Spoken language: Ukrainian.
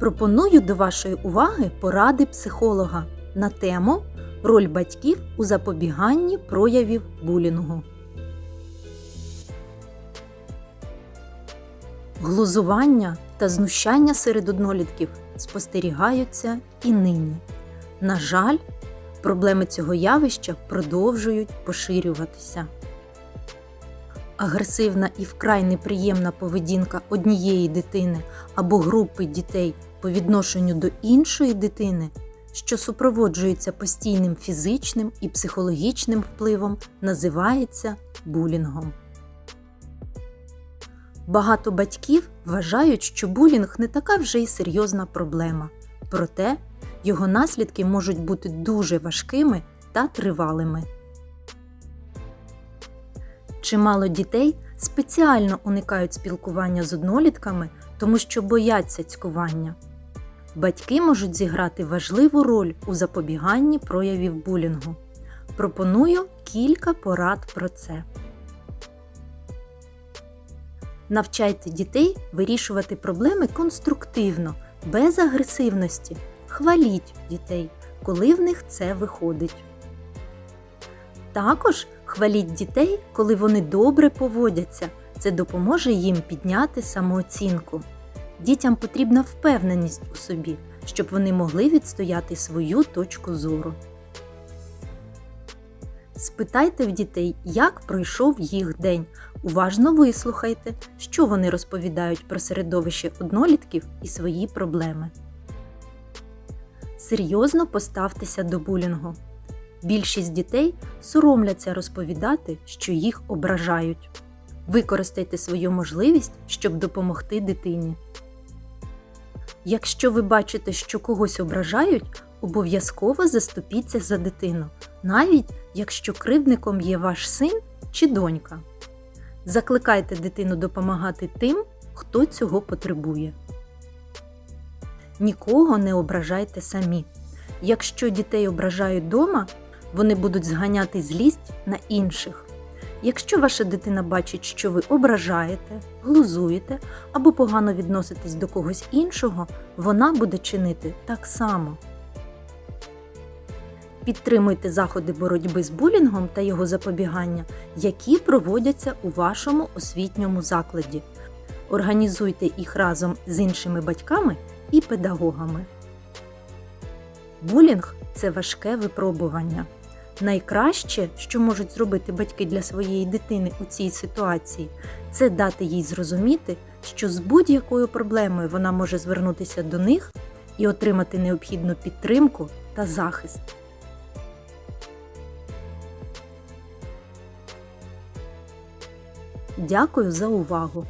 Пропоную до вашої уваги поради психолога на тему Роль батьків у запобіганні проявів булінгу. Глузування та знущання серед однолітків спостерігаються і нині. На жаль, проблеми цього явища продовжують поширюватися. Агресивна і вкрай неприємна поведінка однієї дитини або групи дітей по відношенню до іншої дитини, що супроводжується постійним фізичним і психологічним впливом, називається булінгом. Багато батьків вважають, що булінг не така вже й серйозна проблема, проте його наслідки можуть бути дуже важкими та тривалими. Чимало дітей спеціально уникають спілкування з однолітками, тому що бояться цькування. Батьки можуть зіграти важливу роль у запобіганні проявів булінгу. Пропоную кілька порад про це. Навчайте дітей вирішувати проблеми конструктивно, без агресивності. Хваліть дітей, коли в них це виходить. Також хваліть дітей, коли вони добре поводяться. Це допоможе їм підняти самооцінку. Дітям потрібна впевненість у собі, щоб вони могли відстояти свою точку зору. Спитайте в дітей, як пройшов їх день. Уважно вислухайте, що вони розповідають про середовище однолітків і свої проблеми. Серйозно поставтеся до булінгу. Більшість дітей соромляться розповідати, що їх ображають. Використайте свою можливість, щоб допомогти дитині. Якщо ви бачите, що когось ображають, обов'язково заступіться за дитину, навіть якщо кривдником є ваш син чи донька. Закликайте дитину допомагати тим, хто цього потребує. Нікого не ображайте самі. Якщо дітей ображають дома, вони будуть зганяти злість на інших. Якщо ваша дитина бачить, що ви ображаєте, глузуєте або погано відноситесь до когось іншого, вона буде чинити так само. Підтримуйте заходи боротьби з булінгом та його запобігання, які проводяться у вашому освітньому закладі. Організуйте їх разом з іншими батьками і педагогами. Булінг це важке випробування. Найкраще, що можуть зробити батьки для своєї дитини у цій ситуації, це дати їй зрозуміти, що з будь-якою проблемою вона може звернутися до них і отримати необхідну підтримку та захист. Дякую за увагу!